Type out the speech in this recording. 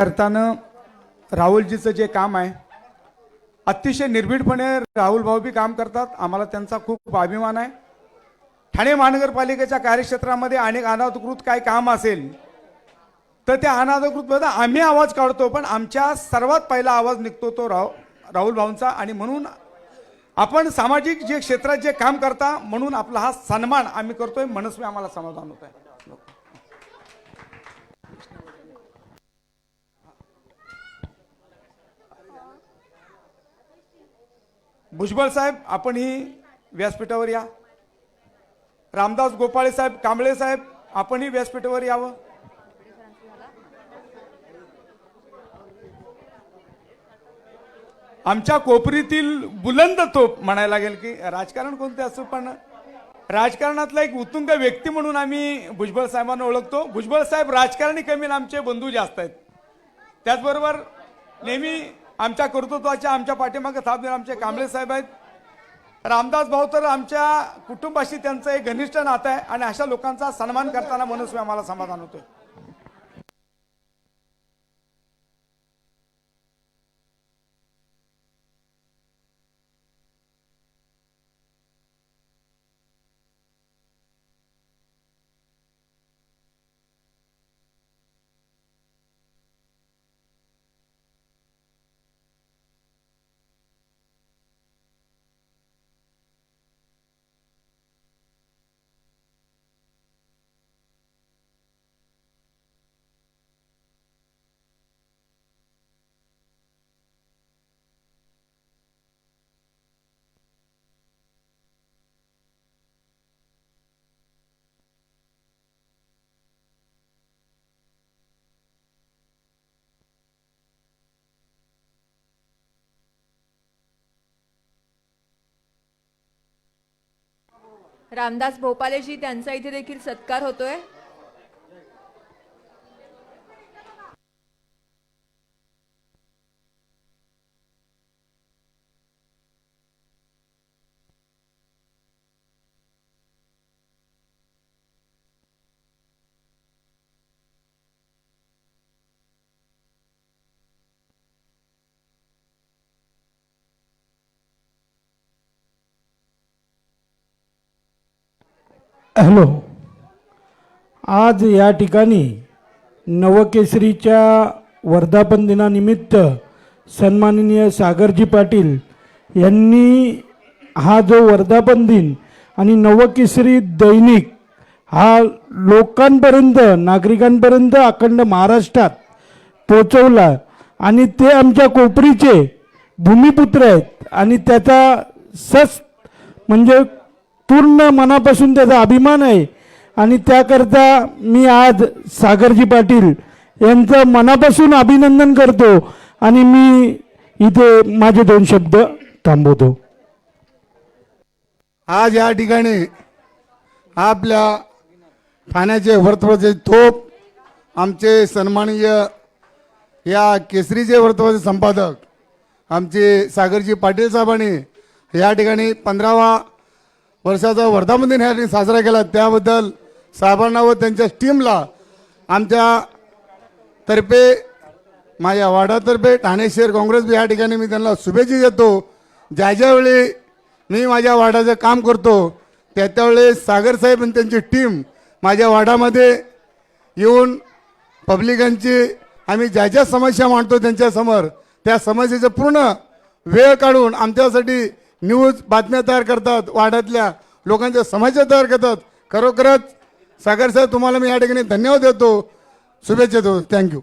अर्थानं राहुलजीचं जे काम आहे अतिशय निर्भीडपणे राहुल भाऊ बी काम करतात. आम्हाला त्यांचा खूप अभिमान आहे. ठाणे महानगरपालिकेच्या कार्यक्षेत्रामध्ये अनेक अनाधिकृत काय काम असेल तर त्या अनाधिकृत आम्ही आवाज काढतो पण आमच्या सर्वात पहिला आवाज निघतो तो राव राहुल भाऊंचा. आणि म्हणून आपण सामाजिक जे क्षेत्रात जे काम करता म्हणून आपला हा सन्मान आम्ही करतोय मनस्वी आम्हाला समाधान होत आहे. भुजबळ साहेब आपण ही व्यासपीठावर या. रामदास गोपाळे साहेब कांबळे साहेब आपणही व्यासपीठावर यावं. आमच्या कोपरीतील बुलंद तोप म्हणायला लागेल की राजकारण कोणते असो पण राजकारणातला एक उत्तुंग व्यक्ती म्हणून आम्ही भुजबळ साहेबांना ओळखतो. भुजबळ साहेब राजकारणी कमी आमचे बंधू जास्त आहेत. त्याचबरोबर नेहमी आमच्या कर्तृत्वाच्या आमच्या पाठीमागे साथ देणार आमचे कांबळे साहेब आहेत. रामदास भाऊ तर आमच्या कुटुंबाशी त्यांचं एक घनिष्ठ नातं आहे आणि अशा लोकांचा सन्मान करताना मनस्वी आम्हाला समाधान होतोय. रामदास भोपालेजी त्यांचा इथे देखील सत्कार होतोय. हॅलो. आज या ठिकाणी नवकेसरीच्या वर्धापन दिनानिमित्त सन्माननीय सागरजी पाटील यांनी हा जो वर्धापन दिन आणि नवकेसरी दैनिक हा लोकांपर्यंत नागरिकांपर्यंत अखंड महाराष्ट्रात पोचवला आणि ते आमच्या कोपरीचे भूमिपुत्र आहेत आणि त्याचा सस म्हणजे पूर्ण मनापासून त्याचा अभिमान आहे. आणि त्याकरता मी आज सागरजी पाटील यांचं मनापासून अभिनंदन करतो आणि मी इथे माझे दोन शब्द थांबवतो. आज या ठिकाणी आपल्या ठाण्याचे वर्तवाचे तोप आमचे सन्माननीय या केसरीचे वर्तवाचे संपादक आमचे सागरजी पाटील साहेबांनी या ठिकाणी पंधरावा वर्षाचा वर्धापन दिन ह्या साजरा केला. त्याबद्दल साहेबांना व त्यांच्या टीमला आमच्या तर्फे माझ्या वार्डातर्फे ठाणे शहर काँग्रेस या ठिकाणी मी त्यांना शुभेच्छा देतो. ज्या ज्यावेळी मी माझ्या वार्डाचं काम करतो त्या त्यावेळेस सागरसाहेब आणि त्यांची टीम माझ्या वार्डामध्ये येऊन पब्लिकांची आम्ही ज्या ज्या समस्या मांडतो त्यांच्यासमोर त्या समस्येचं पूर्ण वेळ काढून आमच्यासाठी न्यूज बातम्या तयार करतात वाड्यातल्या लोकांच्या समस्या तयार करतात. खरोखरच सागर साहेब तुम्हाला मी या ठिकाणी धन्यवाद देतो. शुभेच्छा देतो. थँक्यू.